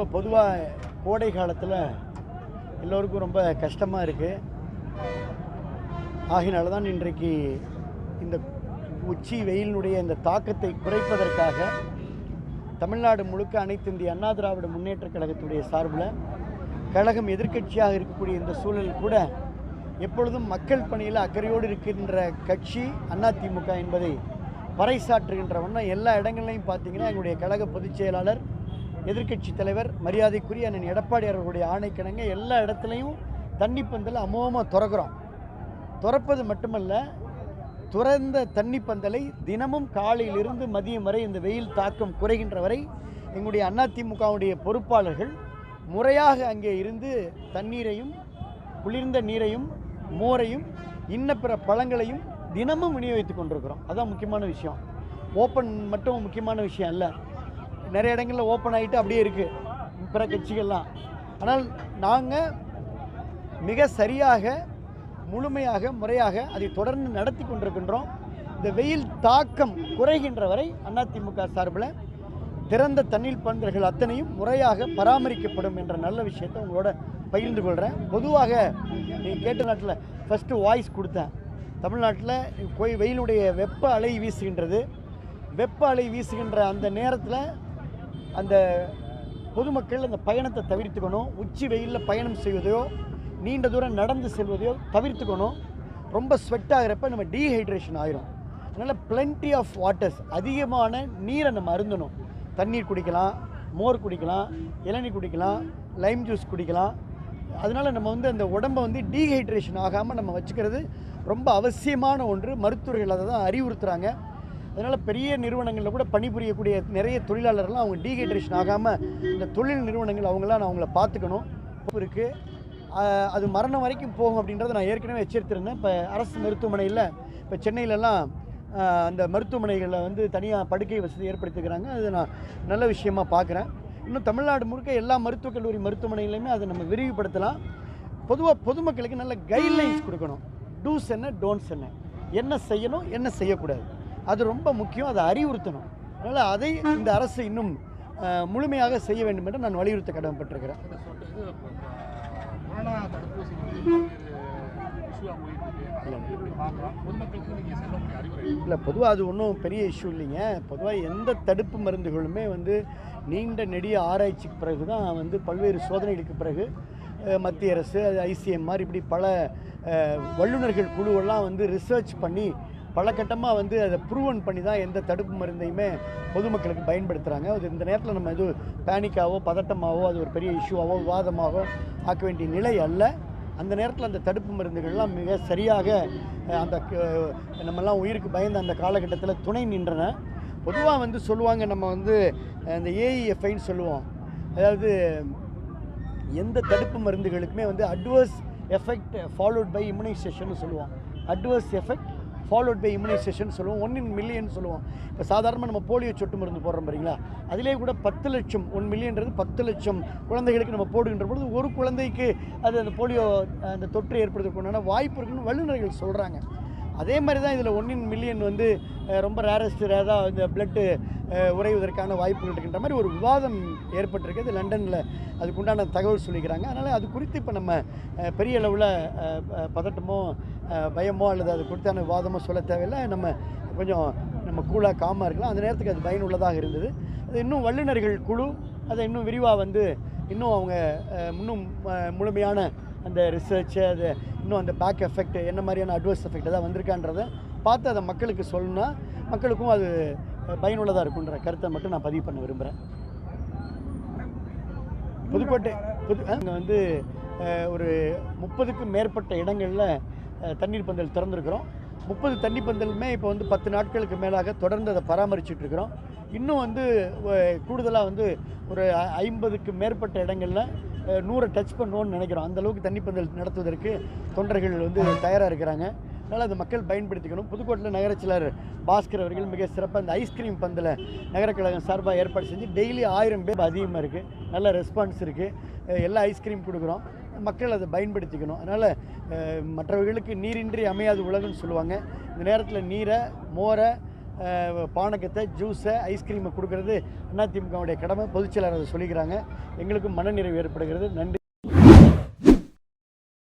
ரொம்ப பொதுவாக கோடை காலத்தில் எல்லோருக்கும் ரொம்ப கஷ்டமாக இருக்குது ஆகினால தான் இன்றைக்கு இந்த உச்சி வெயிலினுடைய இந்த தாக்கத்தை குறைப்பதற்காக தமிழ்நாடு முழுக்க அனைத்து இந்திய அண்ணா திராவிட முன்னேற்ற கழகத்துடைய சார்பில் கழகம் எதிர்க்கட்சியாக இருக்கக்கூடிய இந்த சூழல் கூட எப்பொழுதும் மக்கள் பணியில் அக்கறையோடு இருக்கின்ற கட்சி அதிமுக என்பதை பறைசாற்றுகின்ற வண்ணம் எல்லா இடங்கள்லையும் பார்த்தீங்கன்னா எங்களுடைய கழக பொதுச் செயலாளர் எதிர்க்கட்சி தலைவர் மரியாதைக்குரிய அண்ணன் எடப்பாடி அவர்களுடைய ஆணைக்கிணங்க எல்லா இடத்துலையும் தண்ணி பந்தல் அமோகமாக துறக்கிறோம். துறப்பது மட்டுமல்ல துறந்த தண்ணி பந்தலை தினமும் காலையிலிருந்து மதியம் வரை இந்த வெயில் தாக்கம் குறைகின்ற வரை எங்களுடைய அதிமுகவுடைய பொறுப்பாளர்கள் முறையாக அங்கே இருந்து தண்ணீரையும் குளிர்ந்த நீரையும் மோரையும் இன்ன பிற பழங்களையும் தினமும் விநியோகித்து கொண்டிருக்கிறோம். அதான் முக்கியமான விஷயம். ஓப்பன் மட்டும் முக்கியமான விஷயம் அல்ல. நிறைய இடங்களில் ஓப்பன் ஆகிட்டு அப்படியே இருக்குது பிற கட்சிகள்லாம். ஆனால் நாங்கள் மிக சரியாக முழுமையாக முறையாக அதை தொடர்ந்து நடத்தி கொண்டிருக்கின்றோம். இந்த வெயில் தாக்கம் குறைகின்ற வரை அதிமுக சார்பில் திறந்த தண்ணீர் பந்தல்கள் அத்தனையும் முறையாக பராமரிக்கப்படும் என்ற நல்ல விஷயத்தை உங்களோட பகிர்ந்து கொள்கிறேன் பொதுவாக நீங்கள் கேட்ட நாட்டில் ஃபஸ்ட்டு வாய்ஸ் கொடுத்தேன். தமிழ்நாட்டில் கோய் வெயிலுடைய வெப்ப அலை வீசுகின்றது. வெப்ப அலை வீசுகின்ற அந்த நேரத்தில் அந்த பொதுமக்கள் அந்த பயணத்தை தவிர்த்துக்கணும். உச்சி வெயிலில் பயணம் செய்வதையோ நீண்ட தூரம் நடந்து செல்வதையோ தவிர்த்துக்கணும். ரொம்ப ஸ்வெட் ஆகிறப்ப நம்ம டீஹைட்ரேஷன் ஆயிரும். அதனால் பிளென்டி ஆஃப் வாட்டர்ஸ் அதிகமான நீரை நம்ம அருந்தணும். தண்ணீர் குடிக்கலாம் மோர் குடிக்கலாம் இளநீர் குடிக்கலாம் லைம் ஜூஸ் குடிக்கலாம். அதனால் நம்ம வந்து அந்த உடம்பை வந்து டீஹைட்ரேஷன் ஆகாமல் நம்ம வச்சுக்கிறது ரொம்ப அவசியமான ஒன்று. மருத்துவர்கள் அதை தான் அறிவுறுத்துகிறாங்க அதனால் பெரிய நிறுவனங்களில் கூட பணிபுரியக்கூடிய நிறைய தொழிலாளர்கள்லாம் அவங்க டீஹைட்ரேஷன் ஆகாமல் இந்த தொழில் நிறுவனங்கள் அவங்களாம் நான் அவங்கள பார்த்துக்கணும். இருக்குது அது மரணம் வரைக்கும் போகும் அப்படின்றத நான் ஏற்கனவே எச்சரித்திருந்தேன். இப்போ அரசு மருத்துவமனையில் இப்போ சென்னையிலலாம் அந்த மருத்துவமனைகளில் வந்து தனியாக படுக்கை வசதி ஏற்படுத்திக்கிறாங்க. அது நான் நல்ல விஷயமா பார்க்குறேன் இன்னும் தமிழ்நாடு முழுக்க எல்லா மருத்துவக் கல்லூரி மருத்துவமனைகளையுமே அதை நம்ம விரிவுபடுத்தலாம். பொதுவாக பொதுமக்களுக்கு நல்ல கைட்லைன்ஸ் கொடுக்கணும். டூஸ் என்ன டோன்ட்ஸ் என்ன என்ன செய்யணும் என்ன செய்யக்கூடாது? அது ரொம்ப முக்கியம். அதை அறிவுறுத்தணும். அதனால் அதை இந்த அரசு இன்னும் முழுமையாக செய்ய வேண்டும் என்று நான் வலியுறுத்த கடமைப்பட்டிருக்கிறேன். இல்லை பொதுவாக அது ஒன்றும் பெரிய இஷ்யூ இல்லைங்க. பொதுவாக எந்த தடுப்பு மருந்துகளுமே வந்து நீண்ட நெடிய ஆராய்ச்சிக்கு பிறகு தான் வந்து பல்வேறு சோதனைகளுக்கு பிறகு மத்திய அரசு ஐசிஎம்ஆர் இப்படி பல வல்லுநர்கள் குழுவெல்லாம் வந்து ரிசர்ச் பண்ணி பல கட்டமாக வந்து அதை ப்ரூவன் பண்ணி தான் எந்த தடுப்பு மருந்தையுமே பொதுமக்களுக்கு பயன்படுத்துகிறாங்க அது இந்த நேரத்தில் நம்ம எதுவும் பேனிக்காவோ பதட்டமாவோ அது ஒரு பெரிய இஷ்யூவாகவோ விவாதமாகவோ ஆக்க வேண்டிய நிலை அல்ல. அந்த நேரத்தில் அந்த தடுப்பு மருந்துகள்லாம் மிக சரியாக அந்த க- நம்மெல்லாம் உயிருக்கு பயந்த அந்த காலகட்டத்தில் துணை நின்றன. பொதுவாக வந்து சொல்லுவாங்க நம்ம வந்து அந்த ஏஇஎஃப்ஐன்னு சொல்லுவோம். அதாவது எந்த தடுப்பு மருந்துகளுக்குமே வந்து adverse effect followed by immunisation சொல்லுவோம். Adverse effect followed by immunisation சொல்லுவோம். ஒன் இன் மில்லியன் சொல்லுவோம். இப்போ சாதாரணமாக நம்ம போலியோ சொட்டு மருந்து போடுறோம் பாருங்களா? அதிலே கூட பத்து லட்சம் ஒன் மில்லியன்றது பத்து லட்சம் குழந்தைகளுக்கு நம்ம போடுகின்ற பொழுது ஒரு குழந்தைக்கு அது அந்த போலியோ அந்த தொற்று ஏற்படுறதுக்குண்டான வாய்ப்பு இருக்குன்னு வல்லுநர்கள் சொல்கிறாங்க அதே மாதிரி தான் இதில் ஒன் இன் மில்லியன் வந்து ரொம்ப ரேரஸ்ட் ரேதாக இந்த பிளட்டு உரைவதற்கான வாய்ப்புகள் இருக்கின்ற மாதிரி ஒரு விவாதம் ஏற்பட்டிருக்கிறது லண்டனில் அதுக்குண்டான தகவல் சொல்லிக்கிறாங்க. அதனால் அது குறித்து இப்போ நம்ம பெரிய அளவில் பதட்டமோ பயமோ அல்லது அது குறித்தான விவாதமோ சொல்ல தேவையில்லை. நம்ம கொஞ்சம் நம்ம கூலாக காமாக இருக்கலாம். அந்த நேரத்துக்கு அது பயனுள்ளதாக இருந்தது. அது இன்னும் வல்லுநர்கள் குழு அதை இன்னும் விரிவாக வந்து இன்னும் அவங்க இன்னும் முழுமையான அந்த ரிசர்ச்சு அது இன்னும் அந்த பேக் எஃபெக்ட் என்ன மாதிரியான அட்வர்ஸ் எஃபெக்ட் தான் வந்திருக்கான்றதை பார்த்து அதை மக்களுக்கு சொல்லணும்னா மக்களுக்கும் அது பயனுள்ளதாக இருக்குன்ற கருத்தை மட்டும் நான் பதிவு பண்ண விரும்புகிறேன் புதுக்கோட்டை புது அங்கே வந்து ஒரு முப்பதுக்கும் மேற்பட்ட இடங்களில் தண்ணீர் பந்தல் திறந்துருக்குறோம். முப்பது தண்ணி பந்தலுமே இப்போ வந்து பத்து நாட்களுக்கு மேலாக தொடர்ந்து அதை பராமரிச்சுட்டு இருக்கிறோம். இன்னும் வந்து கூடுதலாக வந்து ஒரு ஐம்பதுக்கு மேற்பட்ட இடங்களில் நூறை டச் பண்ணுவோன்னு நினைக்கிறோம். அந்தளவுக்கு தண்ணி பந்தல் நடத்துவதற்கு தொண்டர்கள் வந்து தயாராக இருக்கிறாங்க. அதனால் அதை மக்கள் பயன்படுத்திக்கணும். புதுக்கோட்டையில் நகரச்சலர் பாஸ்கர் அவர்கள் மிக சிறப்பாக இந்த ஐஸ்கிரீம் பந்தில் நகரக்கழகம் சார்பாக ஏற்பாடு செஞ்சு டெய்லி ஆயிரம் பேர் அதிகமாக இருக்குது நல்ல ரெஸ்பான்ஸ் இருக்குது எல்லா ஐஸ்கிரீம் கொடுக்குறோம். மக்கள் அதை பயன்படுத்திக்கணும். அதனால் மற்றவர்களுக்கு நீரின்றி அமையாது உலகம்னு சொல்லுவாங்க. இந்த நேரத்தில் நீரை மோரை பானகத்தை ஜூஸை ஐஸ்கிரீமை கொடுக்கறது அதிமுகவுடைய கடமை. பொதுச்செயலாளர் அதை சொல்லிக்கிறாங்க. எங்களுக்கும் மனநிறைவு ஏற்படுகிறது. நன்றி.